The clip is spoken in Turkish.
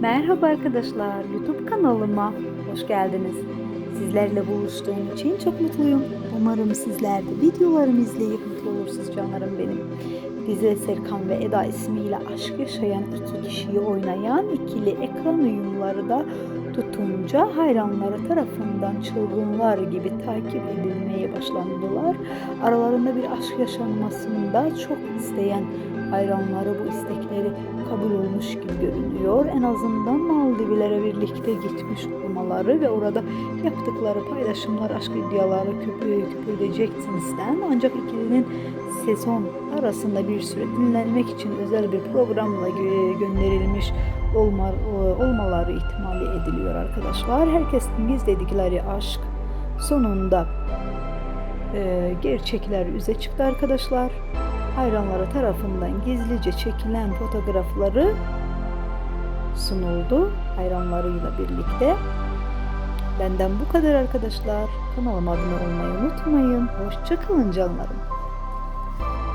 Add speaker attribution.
Speaker 1: Merhaba arkadaşlar, YouTube kanalıma hoş geldiniz. Sizlerle buluştuğum için çok mutluyum. Umarım sizler de videolarımı izleyip mutlu olursunuz canlarım benim. Dizi Serkan ve Eda ismiyle aşk yaşayan iki kişiyi oynayan ikili ekran uyumları da tutunca hayranları tarafından çılgınlar gibi takip edilmeye başlandılar. Aralarında bir aşk yaşanmasını da çok isteyen hayranları bu istekleri kabul olmuş gibi görünüyor. En azından Maldivlere birlikte gitmiş olmaları ve orada yaptıkları paylaşımlar aşk iddiaları köpüğü köpürecek cinsten. Ancak ikilinin sezon arasında bir süre dinlenmek için özel bir programla gö- gönderilmiş olma, olmaları ihtimali ediliyor arkadaşlar. Herkesin gizledikleri aşk sonunda e, gerçekler yüze çıktı arkadaşlar. Hayranları tarafından gizlice çekilen fotoğrafları sunuldu hayranlarıyla birlikte. Benden bu kadar arkadaşlar. Kanalıma abone olmayı unutmayın. Hoşçakalın canlarım.